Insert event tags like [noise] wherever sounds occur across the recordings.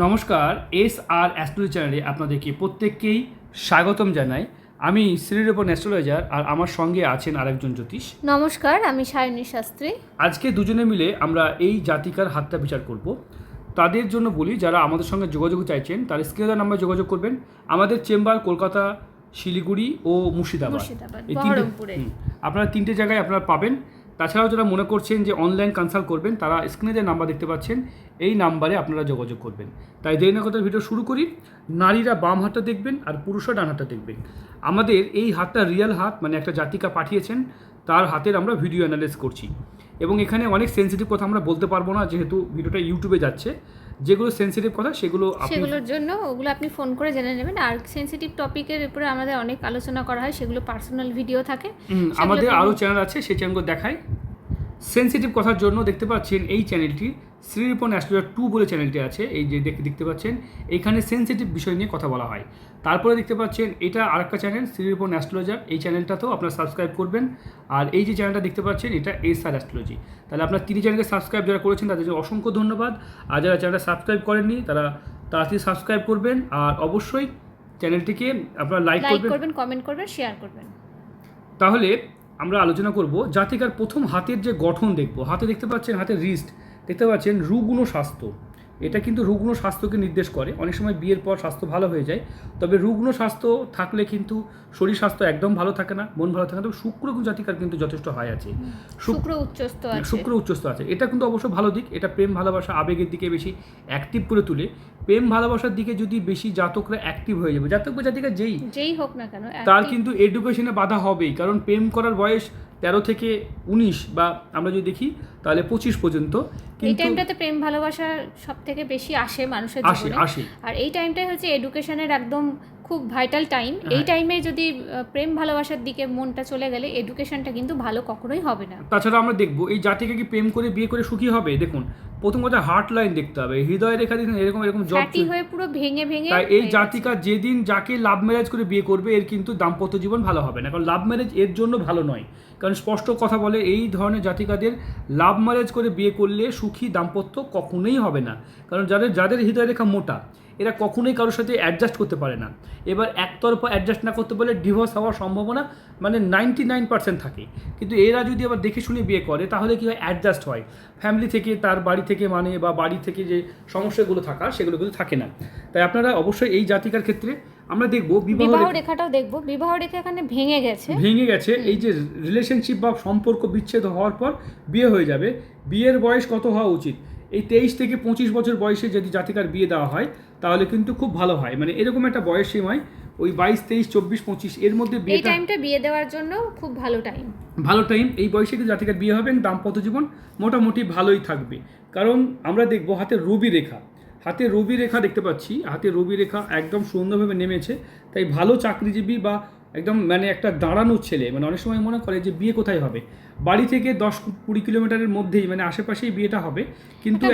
নমস্কার এস আর অ্যাস্ট্রোলজি চ্যানেলে আপনাদেরকে প্রত্যেককেই স্বাগতম জানাই। আমি শ্রীরূপন অ্যাস্ট্রোলজার আর আমার সঙ্গে আছেন আরেকজন জ্যোতিষ। নমস্কার আমি সায়নী শাস্ত্রী। আজকে দুজনে মিলে আমরা এই জাতিকার হাতটা বিচার করব। তাদের জন্য বলি যারা আমাদের সঙ্গে যোগাযোগ চাইছেন তারা স্ক্রিনে নাম্বার যোগাযোগ করবেন। আমাদের চেম্বার কলকাতা শিলিগুড়ি ও মুর্শিদাবাদ। মুর্শিদাবাদ, এই তিনটে আপনারা তিনটে জায়গায় আপনারা পাবেন। তাছাড়াও যারা মনে করছেন যে অনলাইন কনসাল্ট করবেন, তারা স্ক্রিনে যে নাম্বার দেখতে পাচ্ছেন, এই নাম্বারে আপনারা যোগাযোগ করবেন। তাই দেরি না কথা ভিডিও শুরু করি। নারীরা বাম হাতটা দেখবেন আর পুরুষরা ডান হাতটা দেখবেন। আমাদের এই হাতটা রিয়েল হাত মানে একটা জাতিকা পাঠিয়েছেন, তার হাতের আমরা ভিডিও অ্যানালাইজ করছি। এবং এখানে অনেক সেন্সিটিভ কথা আমরা বলতে পারব না, যেহেতু ভিডিওটা ইউটিউবে যাচ্ছে। যেগুলো সেন্সিটিভ কথা সেগুলো সেগুলোর জন্য ওগুলো আপনি ফোন করে জেনে নেবেন। আর সেনসিটিভ টপিকের উপরে আমাদের অনেক আলোচনা করা হয় সেগুলো পার্সোনাল ভিডিও থাকে। আমাদের আরও চ্যানেল আছে সেই চ্যানেলগুলো দেখায় সেন্সিটিভ কথার জন্য দেখতে পাচ্ছেন এই চ্যানেলটি শ্রীরিপন অ্যাস্ট্রোলজার টু বলে চ্যানেলটি আছে এই যে দেখ- দেখতে পাচ্ছেন এইখানে সেন্সিটিভ বিষয় নিয়ে কথা বলা হয়। তারপরে দেখতে পাচ্ছেন এটা আরেকটা চ্যানেল শ্রীরিপন অ্যাস্ট্রোলজার এই চ্যানেলটাতেও আপনারা সাবস্ক্রাইব করবেন। আর এই যে চ্যানেলটা দেখতে পাচ্ছেন এটা এস আর অ্যাস্ট্রোলজি তাহলে আপনার তিনি চ্যানেলকে সাবস্ক্রাইব যারা করেছেন তাদের জন্য অসংখ্য ধন্যবাদ। আর যারা চ্যানেলটা সাবস্ক্রাইব করেননি তারা তাড়াতাড়ি সাবস্ক্রাইব করবেন। আর অবশ্যই চ্যানেলটিকে আপনারা লাইক লাইক করবেন। করবেন কমেন্ট করবেন শেয়ার করবেন। তাহলে আমরা আলোচনা করব জাতিকার প্রথম হাতের যে গঠন দেখব হাতে দেখতে পাচ্ছেন হাতের রিস্ট দেখতে পাচ্ছেন রুগ্ন স্বাস্থ্য। এটা কিন্তু রুগ্ন স্বাস্থ্যকে নির্দেশ করে। অনেক সময় বিয়ের পর স্বাস্থ্য ভালো হয়ে যায়। তবে রুগ্ন স্বাস্থ্য থাকলে কিন্তু শরীর স্বাস্থ্য একদম ভালো থাকে না মন ভালো থাকে না। তবে শুক্র জাতিকার কিন্তু যথেষ্ট হাই আছে। শুক্র উচ্চস্থ আছে। শুক্র উচ্চস্থ আছে। এটা কিন্তু অবশ্য ভালো দিক। এটা প্রেম ভালোবাসা আবেগের দিকে বেশি অ্যাক্টিভ করে তুলে। প্রেম ভালোবাসার দিকে যদি বেশি জাতকরা অ্যাক্টিভ হয়ে যাবে জাতক বা জাতিকা যেই যেই হোক না কেন তার কিন্তু এডুকেশনে বাধা হবেই। কারণ প্রেম করার বয়স তেরো থেকে উনিশ বা আমরা যদি দেখি তাহলে পঁচিশ পর্যন্ত এই টাইমটাতে প্রেম ভালোবাসা সব থেকে বেশি আসে মানুষের জীবনে। আর এই টাইমটাই হচ্ছে এডুকেশনের একদম খুব ভাইটাল টাইম এই হ্যাঁ। টাইমে যদি প্রেম ভালোবাসার দিকে মনটা চলে গেলে এডুকেশনটা কিন্তু ভালো কখনোই হবে না। তাছাড়া আমরা দেখব এই জাতিকে কি প্রেম করে বিয়ে করে সুখী হবে? দেখুন প্রথম কথা হার্ট লাইন দেখতে হবে। হৃদয় রেখা দেখুন এরকম এরকম জব হয়ে পুরো ভেঙে ভেঙে তাই এই জাতিকা যেদিন যাকে লাভ ম্যারেজ করে বিয়ে করবে এর কিন্তু দাম্পত্য জীবন ভালো হবে না। কারণ লাভ ম্যারেজ এর জন্য ভালো নয়। কারণ স্পষ্ট কথা বলে এই ধরনের জাতিকাদের লাভ ম্যারেজ করে বিয়ে করলে সুখী দাম্পত্য কখনোই হবে না। কারণ যাদের যাদের হৃদয় রেখা মোটা এরা কখনোই কারোর সাথে অ্যাডজাস্ট করতে পারে না। এবার একতরফা অ্যাডজাস্ট না করতে পারলে ডিভোর্স হওয়ার সম্ভাবনা মানে নাইনটি নাইন পার্সেন্ট থাকে। কিন্তু এরা যদি আবার দেখে শুনে বিয়ে করে তাহলে কি হয়? অ্যাডজাস্ট হয়। ফ্যামিলি থেকে তার বাড়ি থেকে মানে বা বাড়ি থেকে যে সমস্যাগুলো থাকার সেগুলো কিন্তু থাকে না। তাই আপনারা অবশ্যই এই জাতিকার ক্ষেত্রে আমরা দেখব বিবাহ বিবাহ রেখাটাও দেখব। বিবাহ রেখা এখানে ভেঙে গেছে। ভেঙে গেছে। এই যে রিলেশনশিপ বা সম্পর্ক বিচ্ছেদ হওয়ার পর বিয়ে হয়ে যাবে। বিয়ের বয়স কত হওয়া উচিত? এই তেইশ থেকে পঁচিশ বছর বয়সে যদি জাতিকার বিয়ে দেওয়া হয় তাহলে কিন্তু খুব ভালো হয়। মানে এরকম একটা বয়স সীমায় ওই বাইশ তেইশ চব্বিশ পঁচিশ এর মধ্যে এই টাইমটা বিয়ে দেওয়ার জন্য খুব ভালো টাইম ভালো টাইম এই বয়সে কিন্তু জাতিকার বিয়ে হবে এবং দাম্পত্য জীবন মোটামুটি ভালোই থাকবে। কারণ আমরা দেখব হাতে রবি রেখা। হাতে রবি রেখা দেখতে পাচ্ছি। হাতে রবি রেখা একদম সুন্দরভাবে নেমেছে। তাই ভালো চাকরিজীবী বা একদম মানে একটা দাঁড়ানো ছেলে। মানে অনেক সময় মনে করে যে বিয়ে কোথায় হবে? বাড়ি থেকে দশ কুড়ি কিলোমিটারের মধ্যেই মানে আশেপাশেই বিয়েটা হবে। কিন্তু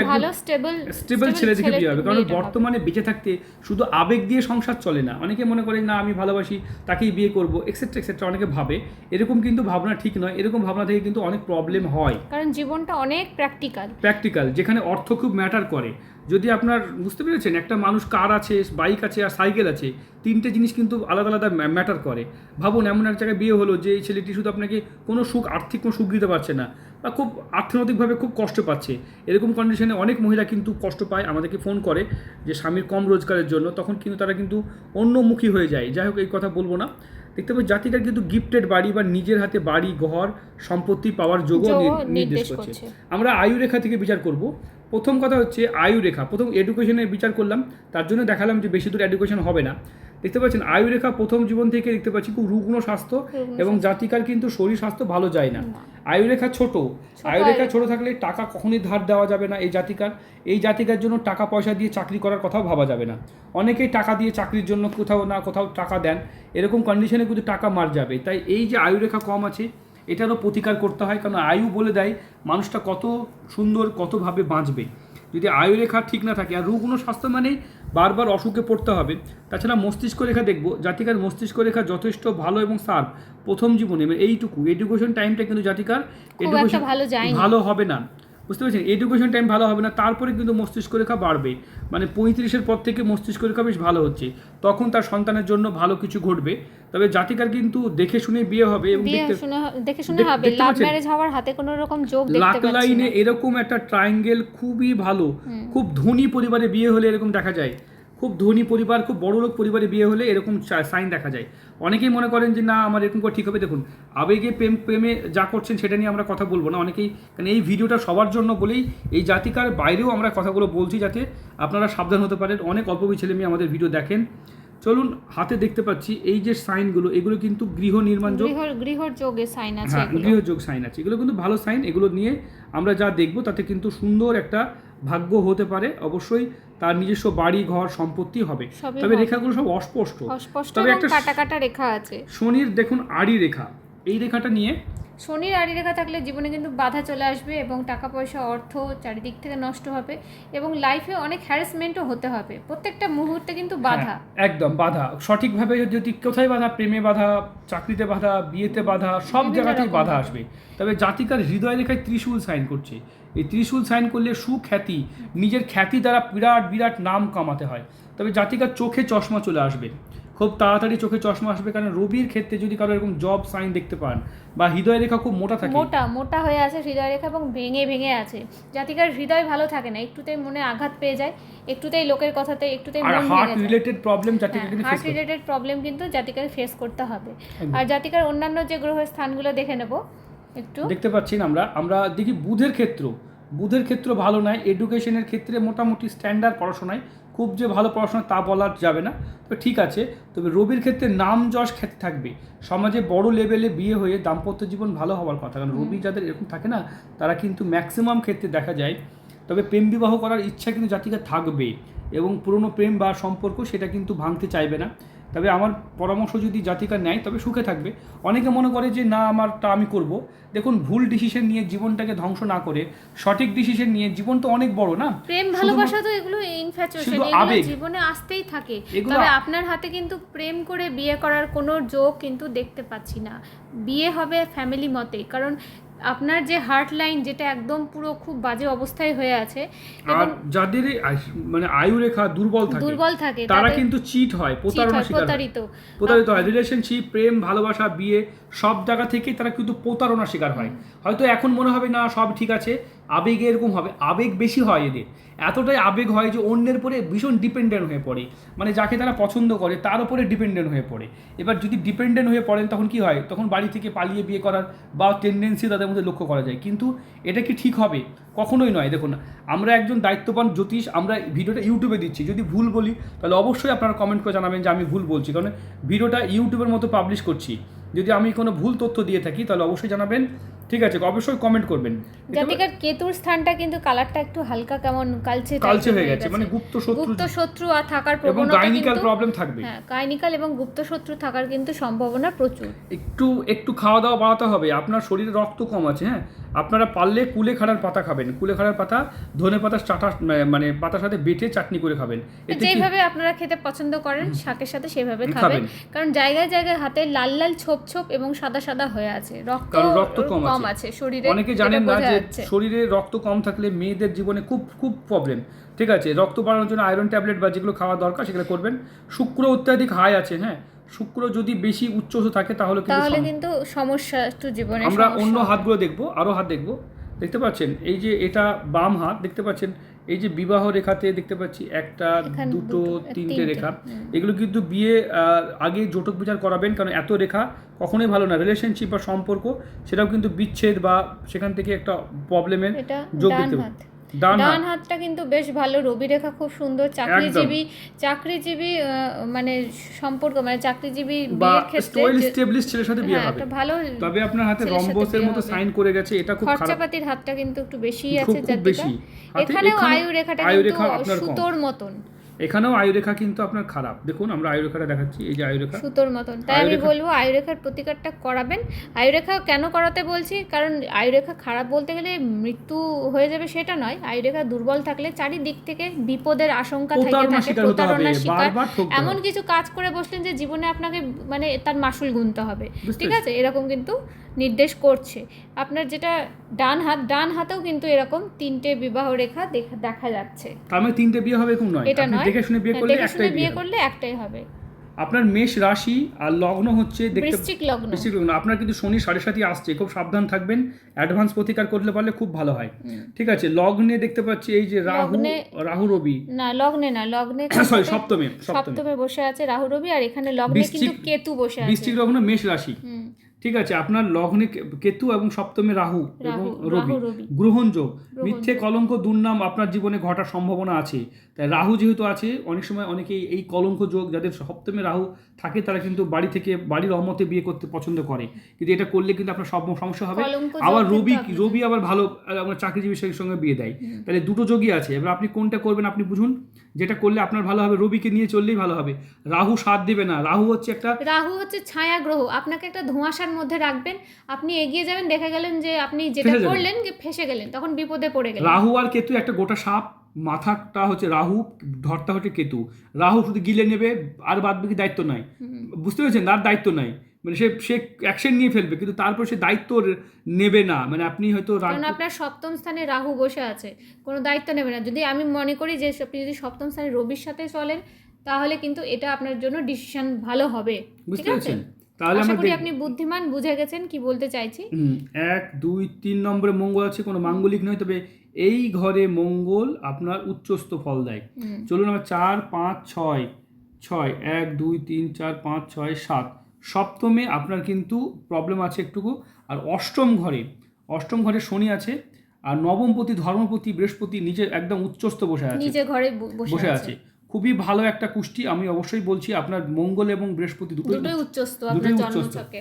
স্টেবল ছেলে থেকে বিয়ে হবে। কারণ বর্তমানে বেঁচে থাকতে শুধু আবেগ দিয়ে সংসার চলে না। অনেকে মনে করে না আমি ভালোবাসি তাকেই বিয়ে করব এক্সেট্রা এক্সেট্রা অনেকে ভাবে। এরকম কিন্তু ভাবনা ঠিক নয়। এরকম ভাবনা থেকে কিন্তু অনেক প্রবলেম হয়। কারণ জীবনটা অনেক প্র্যাকটিক্যাল প্র্যাকটিক্যাল যেখানে অর্থ খুব ম্যাটার করে। যদি আপনার বুঝতে পেরেছেন একটা মানুষ কার আছে বাইক আছে আর সাইকেল আছে তিনটে জিনিস কিন্তু আলাদা আলাদা ম্যাটার করে। ভাবুন এমন এক জায়গায় বিয়ে হলো যে এই ছেলেটি শুধু আপনাকে কোনো সুখ আর্থিক কোনো সুখ দিতে পারছে না বা খুব অর্থনৈতিকভাবে খুব কষ্ট পাচ্ছে। এরকম কন্ডিশনে অনেক মহিলা কিন্তু কষ্ট পায় আমাদেরকে ফোন করে যে স্বামীর কম রোজগারের জন্য তখন কিন্তু তারা কিন্তু অন্যমুখী হয়ে যায়। যাই হোক এই কথা বলব না। দেখতে পাবো জাতিকার কিন্তু গিফটেড বাড়ি বা নিজের হাতে বাড়ি ঘর সম্পত্তি পাওয়ার যোগও নির্দেশ করছে। আমরা আয়ু রেখা থেকে বিচার করব। প্রথম কথা হচ্ছে আয়ু রেখা। প্রথম এডুকেশনের বিচার করলাম তার জন্য দেখালাম যে বেশি দূর এডুকেশন হবে না। দেখতে পাচ্ছেন আয়ু রেখা প্রথম জীবন থেকে দেখতে পাচ্ছি খুব রুগ্ন স্বাস্থ্য এবং জাতিকার কিন্তু শরীর স্বাস্থ্য ভালো যায় না। আয়ু রেখা ছোট। আয়ু রেখা ছোট থাকলে টাকা কখনোই ধার দেওয়া যাবে না এই জাতিকার। এই জাতিকার জন্য টাকা পয়সা দিয়ে চাকরি করার কথাও ভাবা যাবে না। অনেকেই টাকা দিয়ে চাকরির জন্য কোথাও না কোথাও টাকা দেন। এরকম কন্ডিশনে কিন্তু টাকা মার যাবে। তাই এই যে আয়ু রেখা কম আছে এটারও প্রতিকার করতে হয় কারণ আয়ু বলে দেয় মানুষটা কত সুন্দর কতভাবে বাঁচবে। যদি আয়ু রেখা ঠিক না থাকে আর রুগ্ন স্বাস্থ্য মানেই বারবার অসুখে পড়তে হবে। তাছাড়া মস্তিষ্ক রেখা দেখব জাতিকার মস্তিষ্ক রেখা যথেষ্ট ভালো এবং সার্ভ প্রথম জীবনে মানে এইটুকু। এডুকেশন টাইমটা কিন্তু জাতিকার এডুকেশন। ভালো হবে না। বুঝতে পারছেন? এডুকেশন টাইম ভালো হবে না তারপরে কিন্তু মস্তিষ্ক রেখা বাড়বে। মানে পঁয়ত্রিশের পর থেকে মস্তিষ্ক রেখা বেশ ভালো হচ্ছে। তখন তার সন্তানের জন্য ভালো কিছু ঘটবে। তবে জাতিকার কিন্তু দেখে শুনে বিয়ে হবে এবং দেখতে শুনে দেখে শুনে হবে। লাভ ম্যারেজ হওয়ার হাতে কোনো রকম যোগ দেখতে পাচ্ছি লাইনে এরকম একটা ট্রায়াঙ্গেল খুবই ভালো। খুব ধনী পরিবারে বিয়ে হলে এরকম দেখা যায়। খুব ধনী পরিবার খুব বড় লোক পরিবারে বিয়ে হলে এরকম সাইন দেখা যায়। অনেকেই মনে করেন যে না আমার এরকম করে ঠিক হবে। দেখুন আবেগে প্রেম প্রেমে যা করছেন সেটা নিয়ে আমরা কথা বলব না। অনেকেই কারণ এই ভিডিওটা সবার জন্য বলেই এই জাতিকার বাইরেও আমরা কথাগুলো বলছি যাতে আপনারা সাবধান হতে পারেন। অনেক অল্প ছেলে মেয়ে আমাদের ভিডিও দেখেন। চলুন হাতে দেখতে পাচ্ছি এই যে সাইনগুলো এগুলো কিন্তু গৃহ নির্মাণ যোগ গৃহ যোগে সাইন আছে হ্যাঁ গৃহযোগ সাইন আছে। এগুলো কিন্তু ভালো সাইন এগুলো নিয়ে আমরা যা দেখব তাতে কিন্তু সুন্দর একটা ভাগ্য হতে পারে। অবশ্যই তার নিজস্ব বাড়ি ঘর সম্পত্তি হবে। তবে রেখাগুলো সব অস্পষ্ট। অস্পষ্ট তবে একটা কাটা কাটা রেখা আছে। শনির দেখুন আড়ি রেখা। এই রেখাটা নিয়ে শনির আড়ি রেখা থাকলে জীবনে কিন্তু বাধা চলে আসবে এবং টাকা পয়সা অর্থ চারিদিক থেকে নষ্ট হবে এবং লাইফে অনেক হ্যারাসমেন্টও হতে হবে। প্রত্যেকটা মুহূর্তে কিন্তু বাধা। হ্যাঁ, একদম বাধা। সঠিকভাবে যদি কোথায় বাধা প্রেমে বাধা চাকরিতে বাধা বিয়েতে বাধা সব জায়গাতেই বাধা বাধা। আসবে। তবে জাতিকার হৃদয় রেখায় ত্রিশূল সাইন করছে। এই ত্রিশূল সাইন করলে সুখ্যাতি নিজের খ্যাতি দ্বারা বিরাট বিরাট নাম কামাতে হয়। তবে জাতিকার চোখে চশমা চলে আসবে। খুব তাড়াতাড়ি চোখে চশমা আসবে কারণ রবির ক্ষেত্রে যদি কারও এরকম জব সাইন দেখতে পান বা হৃদয় রেখা খুব মোটা থাকে। মোটা মোটা হয়ে আছে হৃদয় রেখা এবং ভেঙে ভেঙে আছে। জাতিকার হৃদয় ভালো থাকে না একটুতেই মনে আঘাত পেয়ে যায় একটুতেই লোকের কথাতে একটুতেই মন হার্ট ভেঙে যায়। রিলেটেড প্রবলেম জাতিকা কিন্তু হার্ট রিলেটেড প্রবলেম কিন্তু জাতিকার ফেস করতে হবে। আর জাতিকার অন্যান্য যে গ্রহ স্থানগুলো দেখে নেব একটু। দেখতে পাচ্ছেন আমরা। আমরা দেখি বুধের ক্ষেত্র। বুধের ক্ষেত্র ভালো নয় এডুকেশনের ক্ষেত্রে মোটামুটি স্ট্যান্ডার্ড পড়াশোনায়। খুব যে ভালো পড়াশোনা তা বলা যাবে না। তবে ঠিক আছে তবে রবির ক্ষেত্রে নাম যশ খ্যাতি থাকবে। সমাজে বড় লেভেলে বিয়ে হয়ে দাম্পত্য জীবন ভালো হওয়ার কথা। কারণ রবি যাদের এরকম থাকে না তারা কিন্তু ম্যাক্সিমাম ক্ষেত্রে দেখা যায়। তবে প্রেম বিবাহ করার ইচ্ছা কিন্তু জাতিকে থাকবে। এবং পুরনো প্রেম বা সম্পর্ক সেটা কিন্তু ভাঙতে চাইবে না। তবে আমার পরামর্শ যদি জাতিকা নেয় তবে সুখে থাকবে। অনেকে মনে করে যে না আমারটা আমি করব। দেখুন ভুল ডিসিশন নিয়ে জীবনটাকে ধ্বংস না করে সঠিক ডিসিশন নিয়ে জীবন তো অনেক বড় না? প্রেম ভালোবাসা তো এগুলো ইনফ্যাচুয়েশন এগুলো জীবনে আসতেই থাকে। তবে আপনার হাতে কিন্তু প্রেম করে বিয়ে করার কোনো যোগ কিন্তু দেখতে পাচ্ছি না। বিয়ে হবে ফ্যামিলি মতে কারণ আপনার যে হার্ট লাইন যেটা একদম পুরো খুব বাজে অবস্থায় হয়ে আছে আর যাদের মানে আয়ু রেখা দুর্বল থাকে দুর্বল থাকে তারা কিন্তু চিট হয় প্রতারণা শিকার প্রতারিত। প্রতারিত হয়। রিলেশনশিপ প্রেম ভালোবাসা বিয়ে সব জায়গা থেকেই তারা কিন্তু প্রতারণার শিকার হয়। হয়তো এখন মনে হবে, না, সব ঠিক আছে। আবেগে এরকম হবে। আবেগ বেশি হয় এদের। এতটাই আবেগ হয় যে অন্যের পরে ভীষণ ডিপেন্ডেন্ট হয়ে পড়ে। মানে যাকে তারা পছন্দ করে, তার উপরে ডিপেন্ডেন্ট হয়ে পড়ে। এবার যদি ডিপেন্ডেন্ট হয়ে পড়েন, তখন কি হয়? তখন বাড়ি থেকে পালিয়ে বিয়ে করার বা টেন্ডেন্সি তাদের মধ্যে লক্ষ্য করা যায়। কিন্তু এটা কি ঠিক হবে? কখনোই নয়। দেখুন, আমরা একজন দায়িত্ববান জ্যোতিষ, আমরা ভিডিওটা ইউটিউবে দিচ্ছি। যদি ভুল বলি, তাহলে অবশ্যই আপনারা কমেন্ট করে জানাবেন যে আমি ভুল বলছি। কারণ ভিডিওটা ইউটিউবের মতো পাবলিশ করছি। যদি আমি কোনো ভুল তথ্য দিয়ে থাকি তাহলে অবশ্যই জানাবেন। ঠিক আছে অবশ্যই কমেন্ট করবেন। জাতিকার কেতুর স্থানটা কিন্তু কালারটা একটু হালকা কেমন কালচে কালচে হয়ে গেছে মানে গুপ্ত শত্রু গুপ্ত শত্রু আর থাকার প্রবণতা গাইনিক্যাল কিন্তু প্রবলেম থাকবে। হ্যাঁ গাইনিকাল এবং গুপ্ত শত্রু থাকার কিন্তু সম্ভাবনা প্রচুর। একটু একটু খাওয়া দাওয়া বাড়াতে হবে আপনার শরীরে রক্ত কম আছে হ্যাঁ? আপনারা পারলে কুলে খাড়ার পাতা খাবেন কুলে খাড়ার পাতা ধনে পাতার চাটা মানে পাতার সাথে বেটে চাটনি করে খাবেন। যেভাবে আপনারা খেতে পছন্দ করেন শাকের সাথে সেভাবে খাবেন। খাবেন। কারণ জায়গায় জায়গায় হাতে লাল লাল ছোপ ছোপ এবং সাদা সাদা হয়ে আছে। রক্ত রক্ত কম কম আছে। শরীরে অনেকে জানেন না যে শরীরে রক্ত কম থাকলে মেয়েদের জীবনে খুব খুব প্রবলেম ঠিক আছে রক্ত বাড়ানোর জন্য আয়রন ট্যাবলেট বা যেগুলো খাওয়া দরকার সেগুলো করবেন। শুক্র অত্যাধিক হাই আছে হ্যাঁ। শুক্র যদি বেশি উচ্চস থাকে তাহলে কিন্তু তাহলে কিন্তু সমস্যা একটু জীবনে আমরা অন্য। হাতগুলো দেখব আরও হাত দেখব। দেখতে পাচ্ছেন? এই যে এটা বাম হাত দেখতে পাচ্ছেন? এই যে বিবাহ রেখাতে দেখতে পাচ্ছি একটা দুটো তিনটে রেখা। এগুলো কিন্তু বিয়ে আহ, আগে জোটক বিচার করাবেন কারণ এত রেখা কখনোই ভালো না। রিলেশনশিপ বা সম্পর্ক সেটাও কিন্তু বিচ্ছেদ বা সেখান থেকে একটা প্রবলেমের যোগ দিতে ডান হাতটা কিন্তু বেশ ভালো রবি রেখা খুব সুন্দর চাকরিজীবী চাকরিজীবী মানে সম্পর্ক মানে চাকরিজীবী বিয়ের ক্ষেত্রে স্টেবলিশ ছেলের সাথে বিয়ে হ্যাঁ হবে। ভালো তবে আপনার হাতে রম্বসের মতো সাইন করে গেছে এটা খুব খারাপ। খরচাপাতির হাতটা কিন্তু একটু বেশিই আছে হাতে এখানেও এখানে- আয়ু রেখাটা কিন্তু সুতোর মতন। এখানেও আয়ুরেখা কিন্তু আপনার খারাপ। দেখুন আমরা আয়ুরেখাটা দেখাচ্ছি এই যে আয়ুরেখা। সুতোর মতন। তাই আমি বলব আয়ুরেখার প্রতিকারটা করাবেন। আয়ুরেখা কেন করাতে বলছি? কারণ আয়ুরেখা খারাপ বলতে গেলে মৃত্যু হয়ে যাবে সেটা নয়। আয়ুরেখা দুর্বল থাকলে চারিদিক থেকে বিপদের আশঙ্কা থেকে থাকে প্রতারণার শিকার। এমন কিছু কাজ করে বসলেন যে জীবনে আপনাকে মানে তার মাসুল গুনতে হবে। ঠিক আছে? এরকম কিন্তু নির্দেশ করছে। আপনার যেটা ডান হাত ডান হাতেও কিন্তু এরকম তিনটে বিবাহ রেখা দেখা দেখা যাচ্ছে। তার মানে তিনটে বিয়ে হবে এরকম নয়। এটা নয়। দেখে শুনে বিয়ে হ্যাঁ, করলে দেখে শুনে একটাই বিয়ে করলে একটাই হবে। আপনার মেষ রাশি আর লগ্ন হচ্ছে দেখতে বৃশ্চিক লগ্ন। বৃশ্চিক লগ্ন। আপনার কিন্তু শনি সাড়ে সাথে আসছে। খুব সাবধান থাকবেন। অ্যাডভান্স প্রতিকার করলে পারলে খুব ভালো হয়। ঠিক আছে লগ্নে দেখতে পাচ্ছি এই যে রাহু লগ্নে- রাহু রবি। না লগ্নে না লগ্নে [coughs] সরি সপ্তমে সপ্তমে। বসে আছে রাহু রবি আর এখানে লগ্নে কিন্তু কেতু বসে আছে। বৃশ্চিক লগ্ন মেষ রাশি। ঠিক আছে আপনার লগ্নে কেতু এবং সপ্তমে রাহু এবং রবি। গ্রহণযোগ। মিথ্যে কলঙ্ক দুর্নাম আপনার জীবনে ঘটার সম্ভাবনা আছে। তাই রাহু যেহেতু আছে অনেক সময় অনেকেই এই কলঙ্ক যোগ যাদের সপ্তমে রাহু থাকে তারা কিন্তু বাড়ি থেকে বাড়ির অমতে বিয়ে করতে পছন্দ করে। কিন্তু এটা করলে কিন্তু আপনার সব সমস্যা হবে। আবার রবি রবি আবার ভালো আহ, আমরা চাকরিজীবী সঙ্গে সঙ্গে বিয়ে দেয়। তাহলে দুটো যোগই আছে। এবার আপনি কোনটা করবেন আপনি বুঝুন। যেটা করলে আপনার ভালো হবে রবিকে নিয়ে চললেই ভালো হবে। রাহু সাথ দেবে না। রাহু হচ্ছে একটা রাহু হচ্ছে ছায়া গ্রহ আপনাকে একটা ধোঁয়াশার মধ্যে রাখবেন। আপনি এগিয়ে যাবেন দেখা গেলেন যে আপনি যেটা করলেন যে ফেসে গেলেন তখন বিপদে পড়ে গেলেন। রাহু আর কেতু একটা গোটা সাপ মাথাটা হচ্ছে রাহু ধরটা হচ্ছে কেতু। রাহু শুধু গিলে নেবে আর বাদ বাকি দায়িত্ব নাই। বুঝতে পেরেছেন? তার দায়িত্ব নাই। মানে সে সে অ্যাকশন নিয়ে ফেলবে কিন্তু তারপর সে দায়িত্ব নেবে না। মানে আপনি হয়তো কারণ আপনার সপ্তম স্থানে রাহু বসে আছে কোনো দায়িত্ব নেবে না। যদি আমি মনে করি যে আপনি যদি সপ্তম স্থানে রবির সাথে চলেন তাহলে কিন্তু এটা আপনার জন্য ডিসিশন ভালো হবে। ঠিক বুঝতে আছে? পেরেছেন? তাহলে আমরা করি আপনি বুদ্ধিমান বুঝে গেছেন কি বলতে চাইছি। হুম, এক দুই তিন নম্বরে মঙ্গল আছে কোনো মাঙ্গলিক নয় তবে এই ঘরে মঙ্গল আপনার উচ্চস্থ ফল দেয় চলুন আমরা চার পাঁচ ছয় ছয় এক দুই তিন চার পাঁচ ছয় সাত। সপ্তমে আপনার কিন্তু প্রবলেম আছে একটুকু। আর অষ্টম ঘরে অষ্টম ঘরে শনি আছে আর নবমপতি ধর্মপতি বৃহস্পতি নিচে একদম উচ্চস্থ বসে আছে। নিজে ঘরে বসে আছে। খুবই ভালো একটা কুষ্টি আমি অবশ্যই বলছি আপনার মঙ্গল এবং বৃহস্পতি দুটোই উচ্চস্থ দুটোই উচ্চস্থ। জন্মছকে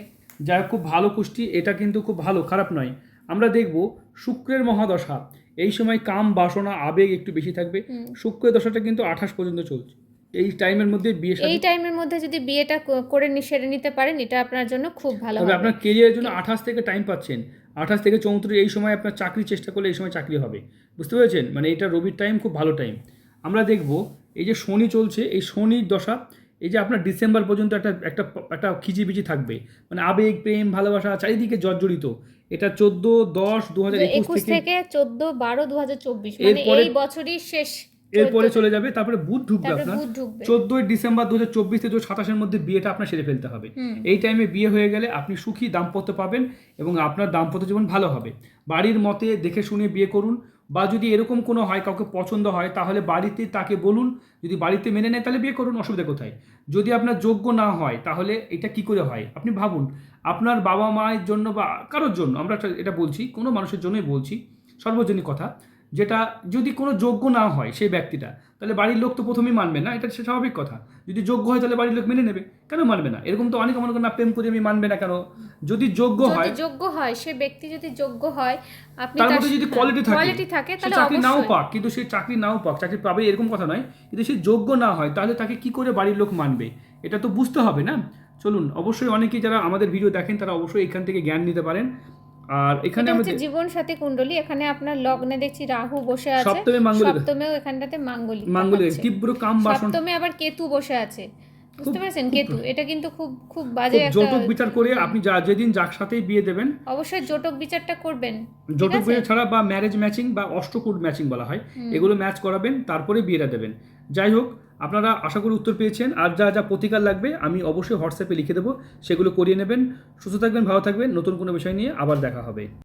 খুব ভালো কুষ্টি এটা কিন্তু খুব ভালো খারাপ নয়। আমরা দেখব শুক্রের মহাদশা। এই সময় কাম বাসনা আবেগ একটু বেশি থাকবে। শুক্রের দশাটা কিন্তু আঠাশ পর্যন্ত চলছে। এই টাইমের মধ্যে বিয়ে এই টাইমের মধ্যে যদি বিয়েটা করে নি- সেরে নিতে পারেন এটা আপনার জন্য খুব ভালো হবে। আপনার কেরিয়ারের জন্য আঠাশ থেকে টাইম পাচ্ছেন। আঠাশ থেকে চৌত্রিশ এই সময় আপনার চাকরি চেষ্টা করলে এই সময় চাকরি হবে। বুঝতে পেরেছেন? মানে এটা রবির টাইম খুব ভালো টাইম আমরা দেখব এই যে শনি চলছে এই শনির দশা এই যে আপনার ডিসেম্বর পর্যন্ত একটা একটা একটা খিচিবিচি থাকবে। মানে আবেগ প্রেম ভালোবাসা চারিদিকে জর্জরিত। এটা চোদ্দ দশ দু হাজার একুশ থেকে চোদ্দ বারো দু হাজার চব্বিশ মানে এই বছরই শেষ। এরপরে চলে যাবে তারপরে বুধ ঢুকবে আপনার। চোদ্দই ডিসেম্বর দু হাজার চব্বিশ থেকে সাতাশের মধ্যে বিয়েটা আপনার সেরে ফেলতে হবে। এই টাইমে বিয়ে হয়ে গেলে আপনি সুখী দাম্পত্য পাবেন এবং আপনার দাম্পত্য জীবন ভালো হবে। বাড়ির মতে দেখে শুনে বিয়ে করুন বা যদি এরকম কোনো হয় কাউকে পছন্দ হয় তাহলে বাড়িতে তাকে বলুন যদি বাড়িতে মেনে নেয় তাহলে বিয়ে করুন অসুবিধা কোথায়? যদি আপনার যোগ্য না হয় তাহলে এটা কি করে হয়? আপনি ভাবুন আপনার বাবা মায়ের জন্য বা কারোর জন্য আমরা এটা- এটা বলছি কোনো মানুষের জন্যই বলছি সর্বজনীন কথা যেটা যদি কোনো যোগ্য না হয় সেই ব্যক্তিটা তাহলে বাড়ির লোক তো প্রথমেই মানবে না এটা স্বাভাবিক কথা। যদি যোগ্য হয় তাহলে বাড়ির লোক মেনে নেবে কেন মানবে না? এরকম তো অনেক মনে করেন না প্রেম করে আমি মানবে না কেন? যদি যোগ্য হয় যোগ্য হয় সে ব্যক্তি যদি যোগ্য হয় আপনি তার মধ্যে যদি কোয়ালিটি থাকে কোয়ালিটি থাকে তাহলে চাকরি নাও পাক কিন্তু সে চাকরি নাও পাক চাকরি পাবে এরকম কথা নয় কিন্তু সে যোগ্য না হয় তাহলে তাকে কি করে বাড়ির লোক মানবে? এটা তো বুঝতে হবে না। চলুন অবশ্যই অনেকেই যারা আমাদের ভিডিও দেখেন তারা অবশ্যই এখান থেকে জ্ঞান নিতে পারেন। আর এখানে হচ্ছে জীবন সাথী কুণ্ডলী এখানে আপনার লগ্নে দেখছি রাহু বসে আছে সপ্তমে মাঙ্গলিক। সপ্তমেও এখানটাতে মাঙ্গলিক তীব্র কাম বাসন। সপ্তমে আবার কেতু বসে আছে। বুঝতে পেরেছেন? কেতু এটা কিন্তু খুব খুব বাজে একটা যৌতুক বিচার করে আপনি যা যেদিন যার সাথেই বিয়ে দেবেন। অবশ্যই জটক বিচারটা করবেন। আছে? বিয়ে ছাড়া বা ম্যারেজ ম্যাচিং বা অষ্টকূট ম্যাচিং বলা হয় এগুলো ম্যাচ করাবেন তারপরে বিয়েটা দেবেন। যাই হোক আপনারা আশা করি উত্তর পেয়েছেন। আর যা যা প্রতিকার লাগবে, আমি অবশ্যই হোয়াটসঅ্যাপে লিখে দেবো। সেগুলো করিয়ে নেবেন। সুস্থ থাকবেন, ভালো থাকবেন। নতুন কোনো বিষয় নিয়ে আবার দেখা হবে।